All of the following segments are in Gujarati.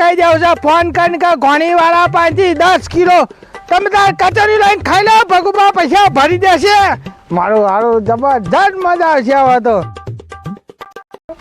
કહી દેવું છે. ફોન કરીને કે ઘોણી વાળા પાસેથી દસ કિલો તમે તાર કચોરી લઈને ખાઈ લો. ભગુભા પૈસા ભરી દેશે. મારું હારું જબરજસ્ત મજા આવશે હવે તો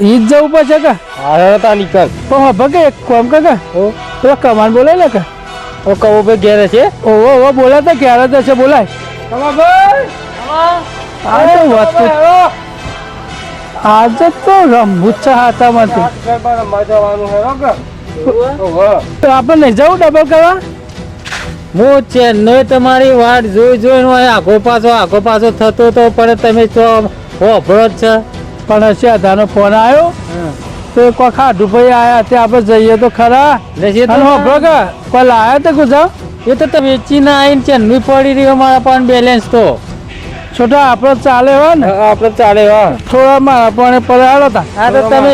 ઈજ જવું પડશે કે? હા તા નીકળ ઓહો ભગે એક કામ કે કે? પેલો કમાન બોલે ને કે? ઓ કવો પે ઘેરે છે? ઓ ઓ ઓ બોલા તો ક્યારે છે બોલાય. આ તો વાત તો- આજે તો રમવું છે હાથામાંથી તો આપણે નહીં જવું ડબલ કરવા? હું ચેન્નઈ તમારી વાટ જોઈ જોઈને આખો પાછો આખો પાછો થતો તો પણ તમે તો હોભળો જ છે. પણ શ્રદ્ધાનો ફોન આવ્યો? તો કોઈ ખાધું ભાઈ આવ્યા તે આપણે જઈએ તો ખરા? હોભળો કે કોઈ લાયા તો ગુજરાત એ તો તમે વેચીને આવીને ચેન્નઈ પડી રહ્યો મારા પણ બેલેન્સ તો. છોટા આપણે ચાલે હોય ને. આપણે ચાલે હોય થોડા મારા પણ પડાડો તા આ તો તમે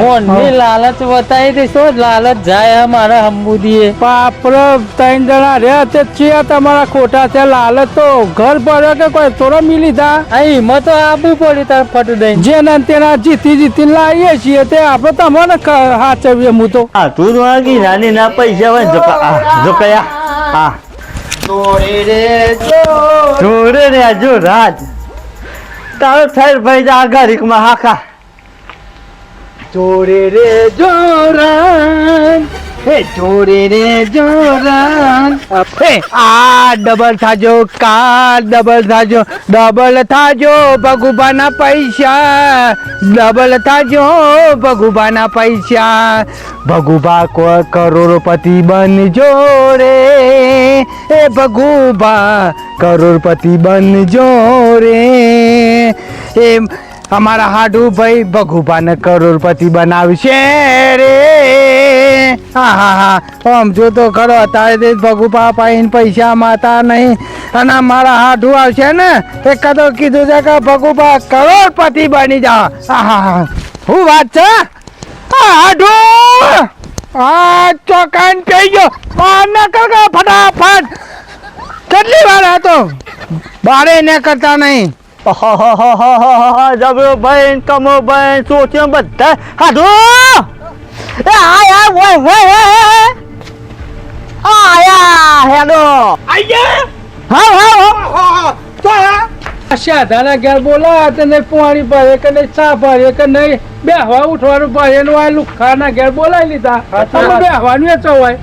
મોનની લાલચ બતાવી દેશો લાલચ જાય મારા હંબુદીએ. પણ આપણે ત્રણ જણા રહ્યા તે છીએ તમારા ખોટા છે લાલચ તો ઘર પડ્યો કે કોઈ થોડો મિલી તા આ હિંમત તો આપવી પડી તાર ફટ દઈને. જેના તેના જીતી જીતી લાવીએ છીએ તે આપણે તમને હાચવીએ હું તો. હા તું વાગી નાની ના પૈસા હોય જો જો કયા હા જોડે રે જો રાજ તારો થઈર ભાઈ જા ઘરીકમાં હાખા. જોડે રે જોરાન હે જોડે રે જોરાન ડબલ થાજો કાર ડબલ થાજો ડબલ થાજો ભગુબાના પૈસા. ડબલ થાજો ભગુબાના પૈસા. ભગુબા કોઈ કરોડપતિ બનજો રે. એ ભગુબા, કરોડપતિ બનજો રે. એ અમારા હાડુ ભાઈ ભગુબાને કરોડપતિ બનાવશે રે. હા હા હા. આમ જો તો ખરો અત્યારે તે ભગુબા પાઈને પૈસા માતા નહીં. અને મારા હાડુ આવશે ને એ કદો કીધું છે કે ભગુબા કરોડપતિ બની જા. હા હા હા. શું વાત છે? હાડુ! આ ચોકાન થઈ ગયો. બહાર ના કર ફટાફટ. કેટલી વાર હતો? બારે ને કરતા નહીં. જબરો ભાઈ કમો ભાઈ સોચ્યો બધા? હાડો એ આયા ઓય ઓય આયા હેડો. હા હા શાધાના ઘેર બોલા તને પાણી ભરે કે નહીં ચા ભરે કે નહીં બેહવા ઉઠવાનું ભરે આ લુખાના ઘેર બોલાવી લીધા. બેહવાનું એ ચવાય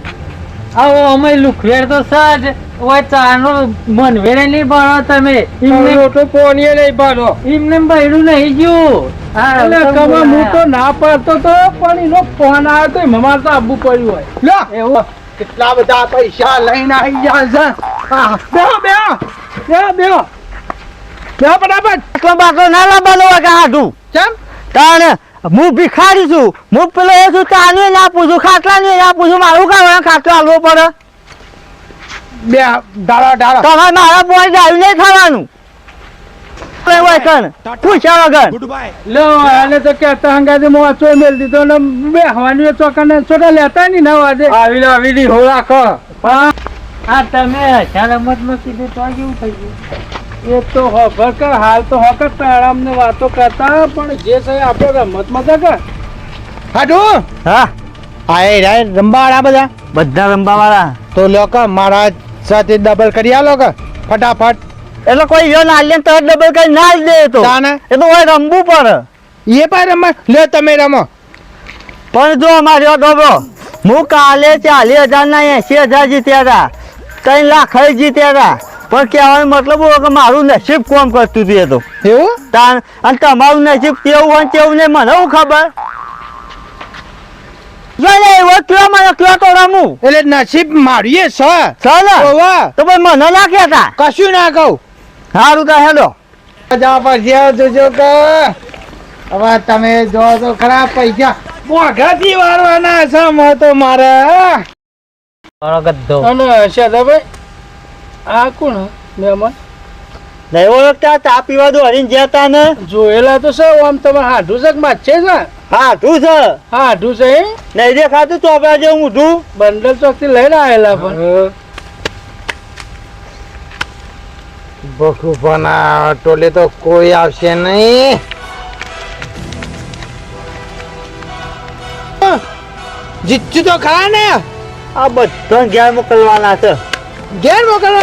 આવો અમે લુખવેર તો સાજ ઓય ચાનો મન વેરે નહીં ભણો તમે. એમને રોટો પોણીએ નહીં ભરો એમને બૈરું નહીં ગયું. એટલે તમે હું. તો ના પાડતો તો પણ એનો ફોન આવ્યો તો મમાર તો આવવું પડ્યું હોય. લ્યો. એવું. કેટલા બધા પૈસા લઈને આવી ગયા છે. બે બેહો બે બેહો ફટાફટ. આટલો બાટલો ના લાવવાનો હોય કે હાડું કેમ? તાણે હું ભિખારી છું. હું પેલો એ છું તાને ના પૂછું ખાટલા ના પૂછું. મારું કામ ખાટલો હાલવો પડે? બે ડાળા ડાળા તમારે મારા બોલ આવી નહીં ખાવાનું. એવું હોય કણ પૂછ્યા વગર. લો આને તો કહેતા હંગાતે મોચો મેલ દીધો ને બે હવાની એ ચોકાને છોટા લેતા નહીં ના વાજે આવી આવી ની હો રાખો. આ તમે રમતમાં કીધું તો કેવું થઈ ગયું? એ તો ખબર કર હાલ તો હોકર પેરામ ને વાતો કરતા પણ જે છે આપણે રમતમાં કર. હાડુ હા. આ રંબાડા બધા? બધા રમવા વાળા તો લોકો કે મારા સાથે ડબલ કરી આલો કે? ફટાફટ. એટલે કોઈ યો ના લે તો ડબલ કરી ના જ દે તો. એ તો હોય રમવું પડે. એ પણ રમત લે તમે રમો. પણ જો અમારે ડબો હું કાલે ચાલીસ હજાર ના એસી હજાર જીત્યા હતા ત્રણ લાખ જીત્યા હતા પણ કહેવાનો મતલબ કે મારું નસીબ કોમ કરતું હતું એ તો. એવું? તાન અને તમારું નસીબ કેવું હોય કેવું નહીં મને ખબર? એટલે નસીબ મારીએ છ. તો મને ના કહેતા કશું ના કહું. સારું તો પછી જોજો કે. હવે તમે જો તો ખરા પૈસા. મોઘાથી વાળવાના છે તો મારે અને શાદાભાઈ આ કોણ મહેમાન? નહીં ઓળખતા ચા પીવા દો હરીને જતા ને. જોયેલા તો સૌ આમ તમે હાડું છે? કે માછે છે? હા તું છે એમ? નહીં દેખાતું ચોપડા જેવું ઊંધું બંડલ ચોકથી લઈને આવેલા પણ. બખુભાના ટોલે તો કોઈ આવશે નહીં. જીતશું તો ખરા ને? આ બધા ઘેર મોકલવાના છે. ઘેર મોકલવા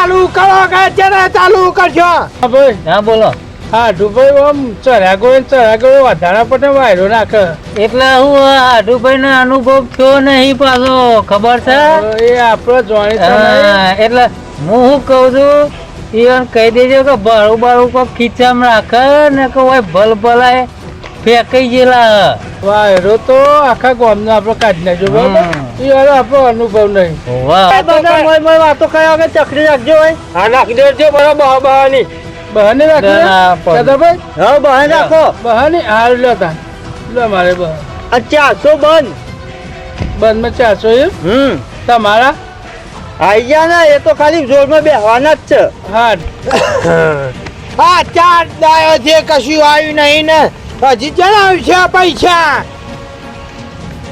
ચાલુ કરો કે અત્યારે ચાલુ કરશો? ભાઈ. હા બોલો. હા ડુબાઈ આમ ચરાગો ચરાગો વધારા પર વાયરો નાખે. એટલે હું આડુભાઈ નો અનુભવ થયો નહીં પાછો ખબર છે? એ આપણો જોણી એટલે હું શું કહું છું? ઈવન કહી દેજો કે બારું બારું કોઈ ખીચામ રાખે ને કે હોય ભલ ભલાય ફેંકાઈ ગયેલા. વાયરો તો આખા ગામનો આપણો કાઢી નાખ્યો બરાબર? વાળો આપણો અનુભવ નહીં. વાહ. બધા મોય મોય વાતો કર્યા હવે ચકરી રાખજો હોય હા નાખી દેજો બરાબર બહાની. બહાને ના, ના, નાખી પણ- ભાઈ હવે બહાર રાખો. બહાની? હાલ લેતા લો મારે બહાર આ ચારસો બંધ. બંધમાં ચારસો એ હમ. તમારા? આઈ ગયા ને એ તો ખાલી જોરમાં બેહવાના જ છે. હા. હા ચાર દાયો છે કશું આવ્યું નહીં ને. હજી જણાવ્યું છે પૈસા.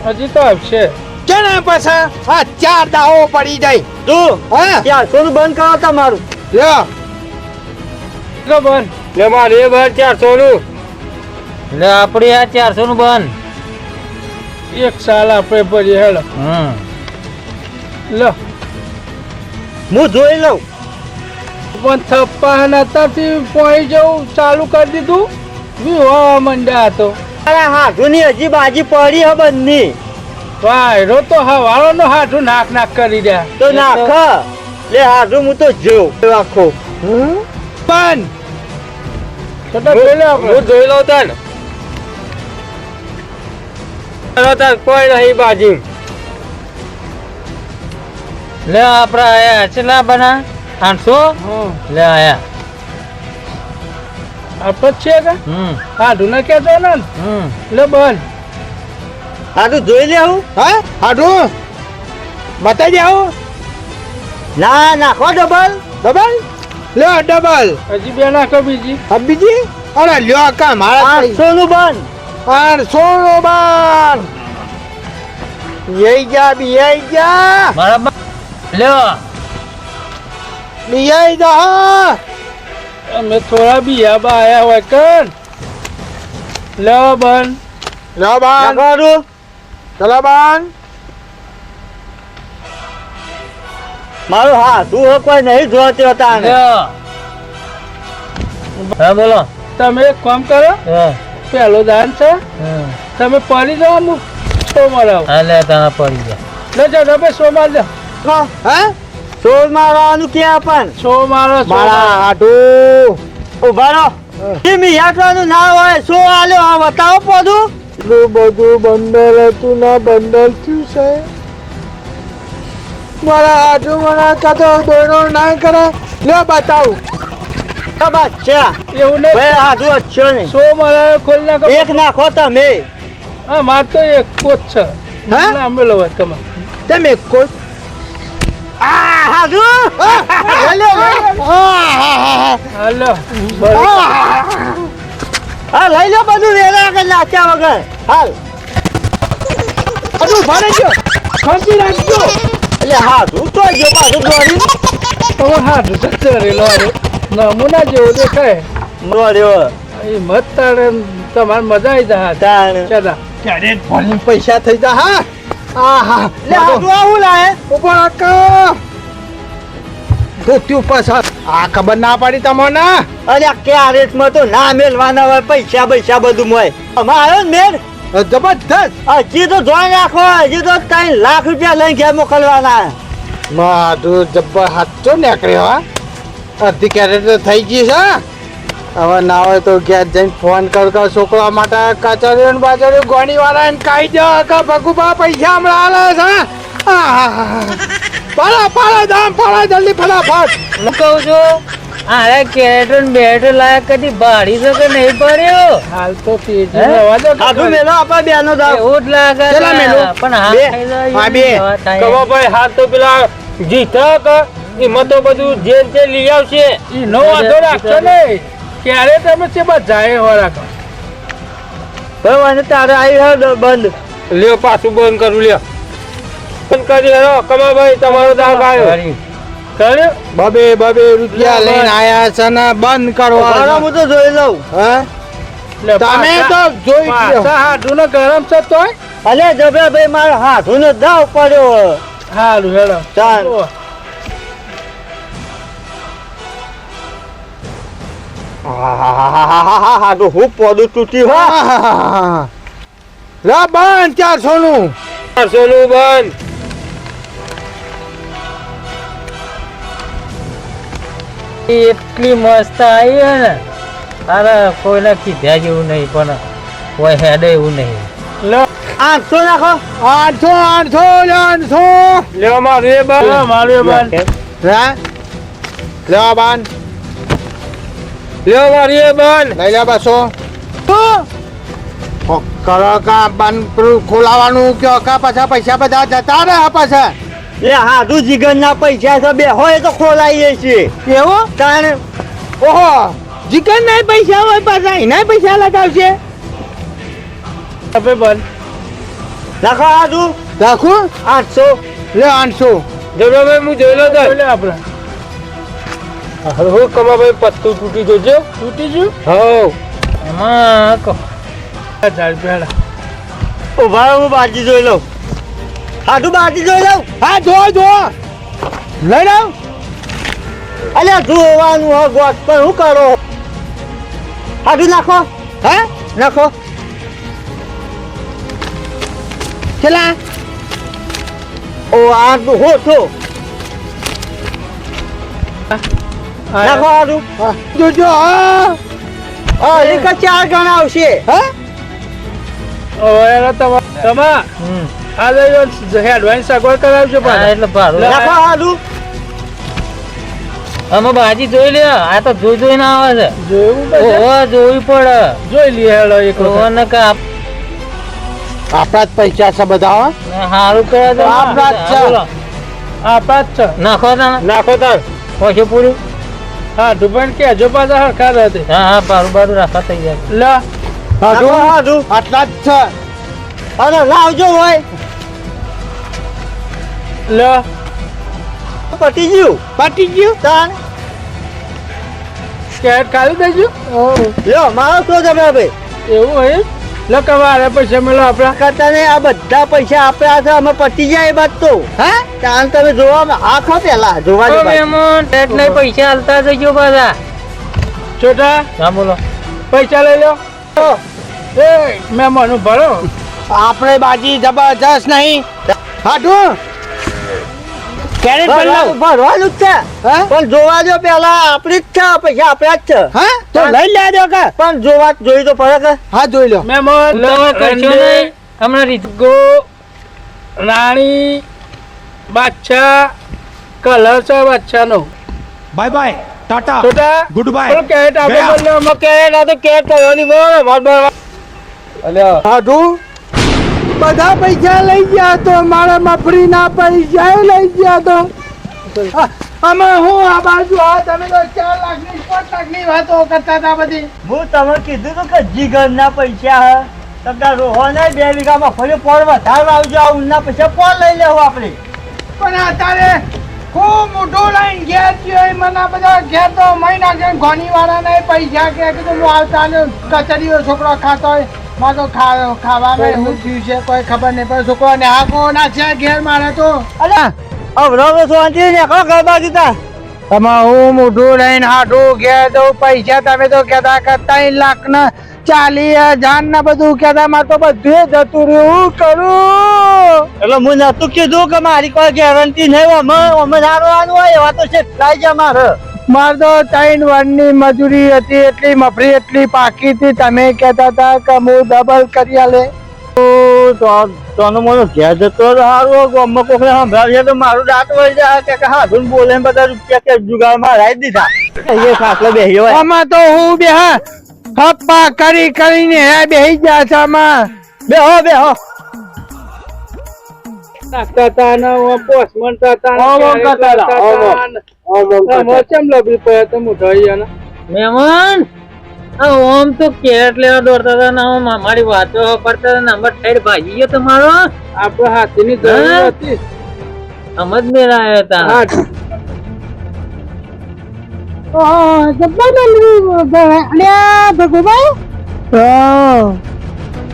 હજી તો આવશે. જણાવ પાછા હા ચાર દાવો પડી જાય. તું? હા? ચારસો નું બંધ કરો તમારું. લ્યો લો બંધ? લે મારે ભાઈ ચારસો નું એટલે આપણે આ ચારસો નું બંધ. એક સાલ આપણે ભરીએ હેલો હમ. લો. હું જોઈ લઉં. પણ થપ્પા નતાથી પોઈ જવું ચાલુ કરી દીધું. વિવાહ મંડ્યા હતો અરે હાથુની હજી બાજી પડી હે બંધની વાયરો તો હવાળો નો હાથું નાક નાક કરી દે. તો નાખ લે હાથું હું તો જોઉં. આખો. પણ! તો તો જોઈ લે આપણે. જોઈ લઉં તને કોઈ નહીં બાજી. લે આપણે આયા કેટલા બના આઠસો. લે આયા. આપણે જ છે કે? હમ. હાડું ને? કેતો ને લે બન હાથું જોઈ લેવું હા. હાડું? બતાવી દે આવું ના નાખો ડબલ? ડબલ? લ્યો ડબલ. હજી બે નાખો બીજી. હા બીજી? અરે લ્યો કા મારા પાંચસો નું બન. પાંચસો નું બન. યઈ જા બિયાઈ જા. મારા લ્યો. બિયાઈ જા અમે થોડા બિયા બા આયા હોય કર લ્યો બન. લ્યો બન. નાખવાનું ચલો બન મારું હે કોઈ નહીં જોતી હતા હા બોલો. તમે એક કામ કરો. પેલો દાન છે. તમે પડી જાઓ હું સો મરાવ અલે તને પડી જા. લે જા તમે સો માર દો હા સોળ મારવાનું ક્યાં પણ? સો મારો સો મારા મારો. ઊભા રહો. કેમ યાત્રાનું ના હોય શું આલ્યો આ બતાવો પોધું એટલું બધું બંડલ હતું ના બંડલ થયું છે. મારા આજુ મારા કાતો દોડો ના કરે. લે બતાવું. છે. એવું નહીં. ભાઈ હાથું અચ્છો નહીં. સો મારા ખોલ નાખો. એક નાખો તમે. હા માર તો એક કોચ છે. હા? ના અમે લો તમે તમે એક કોચ? હા લઈ લો બધું વેલા આગળ નાખ્યા વગર. હાલ. બધું ભરે ગયો ખસી રાખજો એટલે હાથું તો જો પાછું દોડી તમારો હાથ ચરેલો લોરે નમૂના જેવો દેખાય. દોડ્યો એ મત તારે તમારે મજા આવી જાય તાણ. ચાલા. ક્યારે પૈસા થઈ જા હા. આ હા લે હાથું આવું લાય. ઉપર આકા ધોતી પાછા. આ ખબર ના પાડી તમને? અરે આ ક્યારેકમાં તો ના મેલવાના હોય પૈસા પૈસા બધું હોય અમારો ને મેલ? જબરદસ્ત હજી તો જોઈ રાખો હજી તો ત્રણ લાખ રૂપિયા લઈને ઘેર મોકલવાના. મારું જબ્બર હાચો નીકળ્યો હા? અડધી કેરેટ તો થઈ ગઈ છે હવે ના હોય તો ઘેર જઈને ફોન કર કર છોકરા માટે કચરિયો ને બાજરી ગોણી વાળા ને કહી દો. કે ભગુભા પૈસા હમણાં આલે છે. પાડો પાડો દામ પાડો જલ્દી ફટાફટ. હું કહું છું અરે કેરેટન બેટ લાયક કદી ભાડી શકે નહીં પડ્યો. હાલ તો હે? રહેવા દો. મેલો આપા બેનો દાવ એવું જ લાગે. પણ હા, બે. દવા ભાઈ હાથ તો પેલા જીતા કે એમાં તો બધું જે તે લઈ આવશે. ઈ નો વાંધો રાખશો નહીં. ક્યારે તમે છે બધાએ હો રાખો બરાબર તારે આવી હે બંધ. લ્યો પાછું બંધ કરું લ્યો. બંધ કરી હેરો કમાભાઈ તમારો દાગ આવ્યો કર્યો બબે બબે રૂપિયા લઈને આયા છે ને બંધ કરો કરવા હું તો જોઈ લઉં. હા? તમે તો જોઈ હાથું ને ગરમ છે તોય? અલે જબરાભાઈ હાથું ને દાવ પડ્યો હારું હેડો. ચાલ. જુઓ. તો હું પોદું તૂટી હો. લા બંધ ચારસો નું ચારસો નું બંધ. એ એટલી મસ્ત આવી હે ને. અરે કોઈને કીધા જેવું નહીં પણ કોઈ હેડે એવું નહીં. લો આઠસો નાખો. આઠસો આઠસો આઠસો. લેવા મારું એ બંધ. મારું એ બંધ. હા લેવા બાન લેવા મારું બંધ લઈ લે બસો કરો કા બંધ પેલું ખોલાવાનું કે કા પાછા પૈસા બધા જતા રહે પાછા? એ હાથું જીગર ના પૈસા છે બે હોય તો ખોલાઈએ છીએ એવું? તાણે ઓહો! જીકન ના પૈસા હોય પાછા એના પૈસા લગાવશે? હવે બન નાખો હાથું રાખું આઠસો. લે આઠસો. જબરાભાઈ હું જોઈ લો તો આપણે. હું કમાભાઈ પત્તું તૂટી જોજો. તૂટી ગયું? હવ. એમાં ચાલ પેલા ઊભા હું બાજી જોઈ લઉં. હાથું બાજી જોઈ લઉં? હા જો જો લઈ લઉં. અલ્યા જોવાનું હો ગોટ પણ શું કરો? હાથું નાખો. હે? નાખો. ચલા. ઓ આઠ હો છો. નાખો હાથું જોજો હા. હા. ચાર ગણા આવશે? હે? હવે તમા તમા આ લઈ લો હેડવાઈન સગવડ કરાવજો પાછા. એટલે ભાડું. નાખો હાથું અમે બાજી જોઈ લે આ તો જોઈ જોઈને આવે છે. જોયું? ઓહો જોવી પડે. જોઈ લે હેડો એક. ઓહો કે આપ- આપણા જ પૈસા છે બધા સારું હારું કરે તો આપણા જ છે. આપણા જ છે. નાખો નાખો તાર પછી પૂરું. હા ડુબાણ કે જો પાછા હરખા રહે હા હા બારું બારું રાખવા થઈ જાય લે નાખો હાથું આટલા જ છે. અને લાવજો હોય. લે. પટી ગયું. પટી ગયું તાણ. કેટ ખાલી દેજો લ્યો મારો ભાઈ એવું હોય લે કમારે પૈસા મેળો આપણા. કરતા ને આ બધા પૈસા આપ્યા છે અમે પતી જાય એ બાદ તો. હે? તાણ તમે જોવા આખો પેલા જોવા જો મેમોન. ટેટ નહીં પૈસા હાલતા જજો બધા છોટા? હા બોલો. પૈસા લઈ લો. એ મેમોન ભરો આપણે બાજી જબરજસ્ત નહીં. હાટું. કેરેટ ભરી લઉં ભરવાનું જ છે. પણ જોવા દો પેલા આપણી જ છે પૈસા આપ્યા જ છે. હા? તો લઈ લેજો કે. પણ જોવા જોઈ તો પડે કે? હા જોઈ લો. મહેમાન તમે કરશો નહીં હમણાં રીત રાણી બાદશાહ કલર છે બાદશાહનો. બાય બાય ટાટા ગુડ બાય. પેલો કેટ આપણે. બોલ્યો અમે આ તો કરવાની બોલ બધા પૈસા લઈ ગયા તો મારા મફળીના પૈસા લઈ ગયા તો. આમાં હું આ બાજુ આ તમે તો ચાર લાખની પાંચ લાખની વાતો કરતા હતા બધી. હું તમે કીધું તું કે જીગર ના પૈસા હે. તમને રોહો ને બે વીઘામાં ફરી પોળ વધારે આવજો આ ઊનના પૈસા પોળ લઈ લેવું આપણે. પણ અત્યારે ખૂબ મોટું લઈને ઘેર એ મને બધા ઘેર તો મહિના ઘણી વાળાને પૈસા કે કીધું હું આવતા ને કચરીઓ છોકરો ખાતો હોય. માં તો ખા ખાવાનું એવું થયું છે કોઈ ખબર નહીં પણ છોકરો ને ના છે ઘેર મારે તો. અલ્યા અવરાવો શાંતિ ને કો ગરબા કીધા એમાં હું મોઢું લઈને હાડું ઘેર તો પૈસા તમે તો કહેતા કે ત્રણ લાખ ના ચાલીસ હજાર ને બધું કહેતા મારે તો બધું જતું રહ્યું કરું? એટલે હું નતું કીધું કે મારી કોઈ ગેરંટી નહીં અમે અમે સારવાનું હોય એવા તો છે છે મારે. મારે તો ત્રણ વર્ષની મજૂરી હતી એટલી મફરી એટલી પાકી હતી. તમે કહેતા હતા કે હું ડબલ કરી આલે. તો તને મને ઘેર જતો સારું ગમે કોકને સંભળાવીએ તો મારું દાંત વળી જાય. કે હાથું બોલે બધા રૂપિયા કે જુગારમાં રાઈ દીધા. એ ખાટલો બેસી હોય. આમાં તો હું બે થપ્પા કરી કરીને હે બેહી ગયા છે આમાં. બેહો બેહો. નાખતા હતા ને ઓમ પોસ મણતા હતા ઓમ ઓમ કરતા હતા, ઓમ ઓમ. હતા ચમ લબડી પડ્યા તો મોઢા અહીંયા ને. મહેમાન આ ઓમ તો કેરેટ લેવા દોડતા હતા ને આમ અમારી વાતો પડતા હતા ને ઠેર ભાજી ગયો તમારો આપણે હાથીની જરૂર હતી સમજ મેળા આવ્યો હતા હા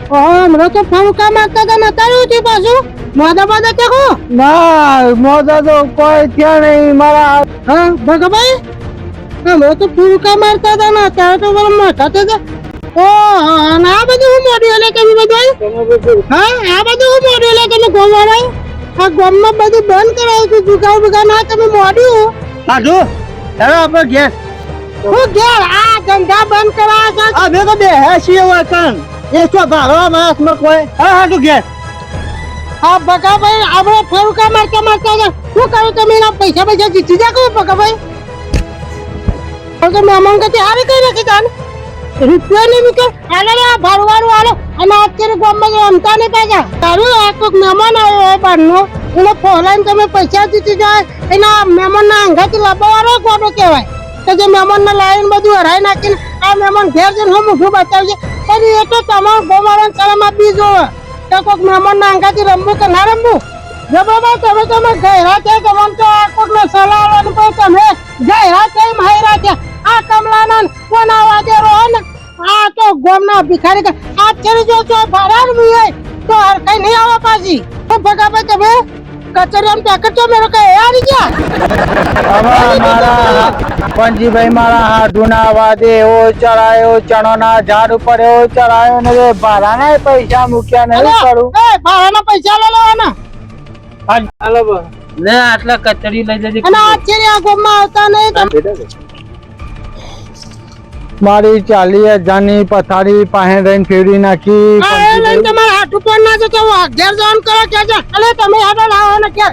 ભગુભાઈ હમણાં તો ફરુકા મારતા હતા ને છે પાછું? મોદા મોદા ચેકો ના મોદા તો કોઈ ત્યાં નહીં મારા હા ભગભાઈ હમણાં તો ફરુકા મારતા હતા ને અત્યારે તો મારા માથા તો. ઓ આ બધું હું મોડ્યું એટલે તમે બધું હા આ બધું હું મોડ્યું એટલે તમે ગોમ વાળા આ ગોમમાં બધું બંધ કરાવ્યું હતું જુગાર બુગાર ના તમે મોડ્યું સાધુ ચાલો આપણે ઘેર. હું ઘેર? આ ધંધા બંધ કરાયા છે. અમે તો બે હેસી વતન એ કર્યું તમે એના પૈસા પૈસા જીતી ભાઈ તો કદી હારી કઈ નાખી તાન. રૂપિયા નહીં મૂકે. આ ભાડું વાળું અને અત્યારે ગામમાં તો રમતા નહીં પાછા. તારું આ કોઈક આવ્યો હોય એને ફોલાઈને તમે પૈસા જીતી જાય. એના મહેમાનના અંગાથી લાવવાવાળો ગોડો કહેવાય? કે જે મહેમાનને લાવીને બધું હરાઈ નાખીને આ મહેમાન ઘેર જઈને હું મૂઠું બતાવશે પછી એ તો તમારું ગોમારાને શરમ આપી જોવે કે કોઈક મહેમાનના અંગાથી રમવું કે ના રમવું? જબરદસ્ત તમે તમે ગયરા છે તમને તો આ કોકને સલાહ પણ તમે ગયરા છે માયરા છે આ કમલાના કોના વાજે રહો ને? આ તો ગોમના ભિખારી આ ચરી જો છો ભારાર મુએ તો હર કઈ નહીં આવે પાછી. તો ભગાભાઈ તમે? કચરિયામ પેકેટ તો મેરો કે યાર ગયા? મારા પંજીભાઈ મારા હાથુના વાદે એવો ચડાયો ચણોના ઝાડ ઉપર એવો ચડાયો ને તે ભાડાના પૈસા મૂક્યા નહીં કરું. એ ભાડાના પૈસા લે લેવાના. ને આટલા કચરી લઈ જજે અને આ ચરી આ ગોમમાં આવતા નહીં. મારી ચાલી હજારની પથારી પાસે રહીને ફેરવી નાખી. તમારે હાથ ઉપર ના જતો ઘેર જવાનું કરો કે છે તમે હાડો લાવો ને કે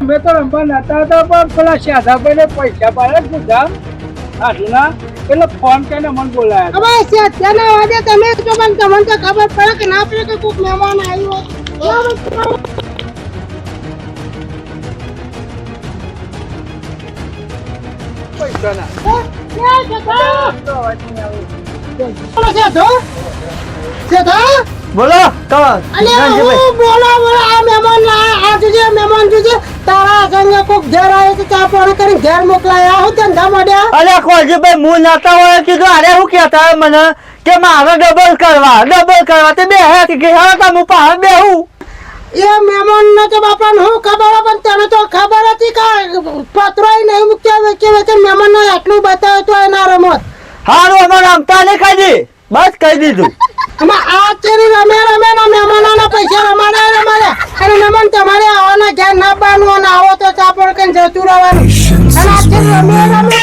મેં તો રમવા નતા હતા પણ પેલા પૈસા પાડે હાથુના એટલે ફોન કરીને મને બોલાયા હવે છે તેના વાદે તમે જો મને તમને તો ખબર પડે કે ના પડે કે કોઈક મહેમાન આવ્યો બરાબર? બોલો તો હું બોલો બોલો આ મહેમાન આ જોજે મહેમાન જોજે તારા સંગે કોક ઘેર આવે તો ચા પાણી કરી ઘેર મોકલાયા. હું ધંધા માંડ્યા અરે ભાઈ હું નતા હોય કીધું અરે હું કહેતા મને કે મારે ડબલ કરવા ડબલ કરવા. તે બે હે કે હવે તો હું પહાડ બેહું. એ મહેમાન ને તો બાપા હું ખબર પણ તને તો ખબર હતી કે પત્રો નહીં મૂક્યા વેચે વેચે મહેમાન ને આટલું બતાવ્યું તો એના રમત. હારું અમે રમતા નહીં દી. બસ કહી દીધું. આમાં આ તેરી રમે રમે ના મહેમાનોના પૈસા રમાડે રમાડે. અને નમન તમારે આવવાના ઘેર ના બાનું અને આવો તો ચાપડ કઈ જતું રહેવાનું. અને આ તેરી રમે રમે.